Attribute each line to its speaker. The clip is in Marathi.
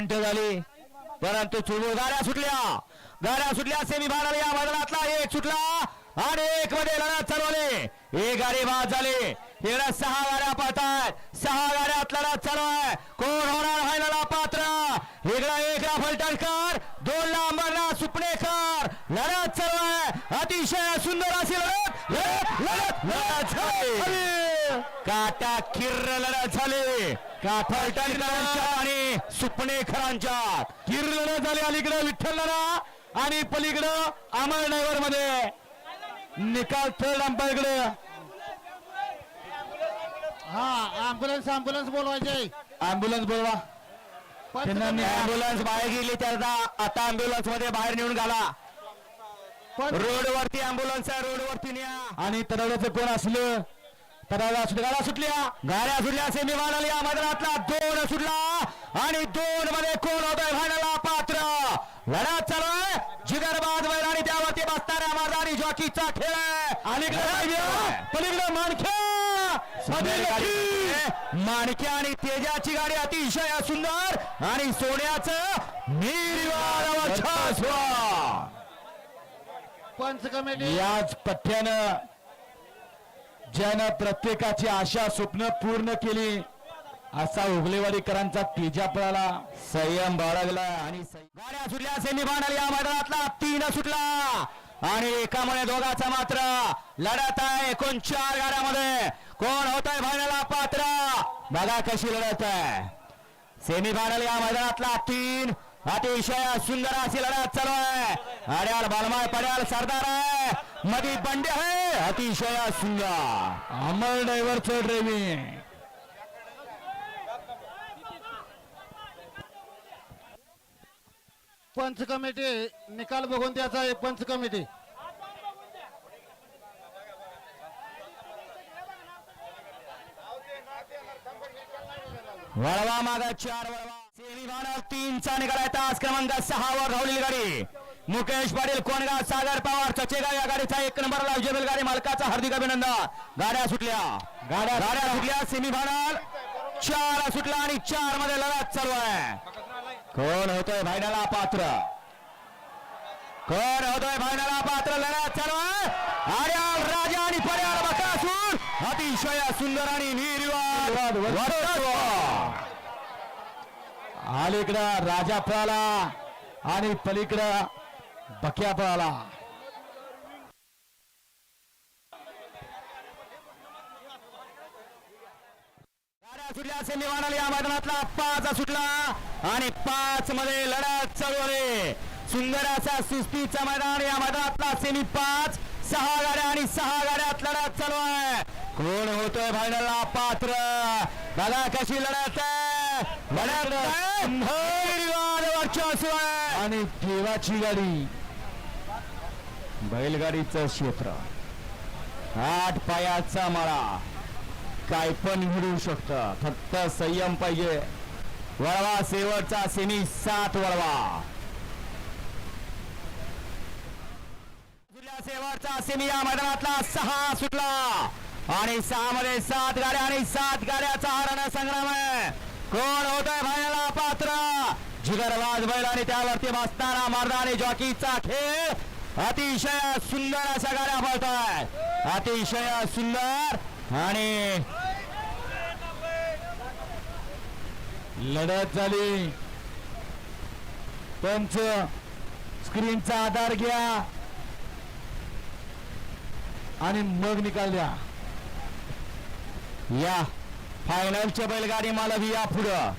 Speaker 1: मिनिटं झाली परंतु चुळबुळ गाड्या सुटल्या गाड्या सुटल्या सेमी फायनल या मैदानातला एक सुटला आणि एक मध्ये लढत चालवले एक गाडी बाद झाली इकडे सहा गाड्या पाहतात सहा गाड्यात लढत चालू आहे कोण होणार फायनलला पात्र इकडे एक राफल दोन ला अंबरनाथ सुपणेकर लढत चालू आहे अतिशय सुंदर अशी लढत लढत लढत लढत झाली काटा किर्र लढत झाली आणि सुपणेकरांच्या
Speaker 2: किर लढत झाली अलीकडे विठ्ठल आणि पलीकडं अमरनगरमध्ये निकाल थर्ड अंपायकडे
Speaker 3: हा अँब्युलन्स अँब्युलन्स बोलवायचे.
Speaker 2: अँब्युलन्स बोलवा.
Speaker 1: अँब्युलन्स बाहेर गेली त्याचा आता अँब्युलन्समध्ये बाहेर नेऊन घाला. रोडवरती अँब्युलन्स आहे रोडवरती न्या.
Speaker 2: आणि तडवड्याचं कोण असलं? सुटल्या गाड्या सुटल्या
Speaker 1: गाड्या सुटल्या सेमी फायनल या मैदानातला. दोन सुटला आणि दोन मध्ये कोण होतोय फायनलला पात्र? लढत चालू आहे. जिगरबाज आणि त्यावरती बसणाऱ्या मार्गाने जॉकीचा खेळ आहे.
Speaker 2: पलीकडे
Speaker 1: गाडी- माणक्या आणि तेजाची गाडी अतिशय सुंदर आणि सोन्याचं निर्वाळ.
Speaker 3: पंच कमिटी.
Speaker 2: याच पठ्यानं ज्यानं प्रत्येकाची आशा स्वप्न पूर्ण केली असा उगलेवाडीकरांचा तेजा पळाला
Speaker 1: संयम बाळगला आणि गाड्या सुटल्या सेमीफायनल या मैदानातला तीन सुटला. आणि एकामुळे दोघाचा मात्र लढत आहे एकूण चार गाड्यामध्ये. कोण होत आहे फायनलला पात्र? बघा कशी लढत आहे. सेमीफायनल या मैदानातला तीन. अतिशय सुंदर अशी लढत चालू आहे. अड्याल बालमाय पड्याल सरदार आहे. मधी बंडे आहे अतिशय सुंदर।
Speaker 2: अमर ड्रायव्हरचं ड्रायव्हिंग
Speaker 3: पंच कमिटी निकाल बघून द्यायचा आहे पंच कमिटी.
Speaker 1: वळवा मागा चार वळवा. सेमीफायनल तीनचा निकाल आहे तास क्रमांक सहा वर धावलेली गाडी मुकेश पाटील कोणगाव सागर पवार चचेगाव या गाडीचा एक नंबरला विजय गाडी मालकाचा हार्दिक अभिनंदन. गाड्या सुटल्या. गाड्या गाड्या सुटल्या सेमीफायनल चार सुटला आणि चारमध्ये लढत चालू आहे. कोण होतोय फायनलला पात्र? कोण होतोय फायनलला पात्र? लढत चालू आहे. आर्याल राजा आणि पर्याल बकासूर अतिशय सुंदर आणि निर्वाद.
Speaker 2: अलीकडं राजा पळाला आणि पलीकडं बक्या पळाला
Speaker 1: सुटल्या सेमीफायनल या मैदानातला पाच सुटला. आणि पाच मध्ये लढत चालू आहे. सुंदर असा सुस्तीचा मैदान या मैदानातला सेमी पाच. सहा गाड्या आणि सहा गाड्यात लढत चालू आहे. कोण होतोय फायनलला पात्र? बघा कशी लढत आहे. लढत
Speaker 2: आणि देवाची गाडी.
Speaker 1: बैलगाडीचं क्षेत्र. आठ पायाचा मळा. काय पण घडू शकत. फक्त संयम पाहिजे. वळवा शेवटचा सेमी सात वळवा. शेवटचा सेमी या मैदानातला सहा सुटला. आणि सहा मध्ये सात गाड्या आणि सात गाड्याचा हरण संग्राम आहे. कोण होतोय फायनलला? पात्र. जिगरबाज बैल आणि त्यावरती बसताना मर्दाने आणि जॉकीचा खेळ. अतिशय सुंदर अशा गाड्या पळताय. अतिशय सुंदर. आणि
Speaker 2: लढत झाली. पंच स्क्रीनचा आधार घ्या. आणि मग निकाल द्या.
Speaker 1: या फायनलच्या बैलगाडी मालक या पुढं.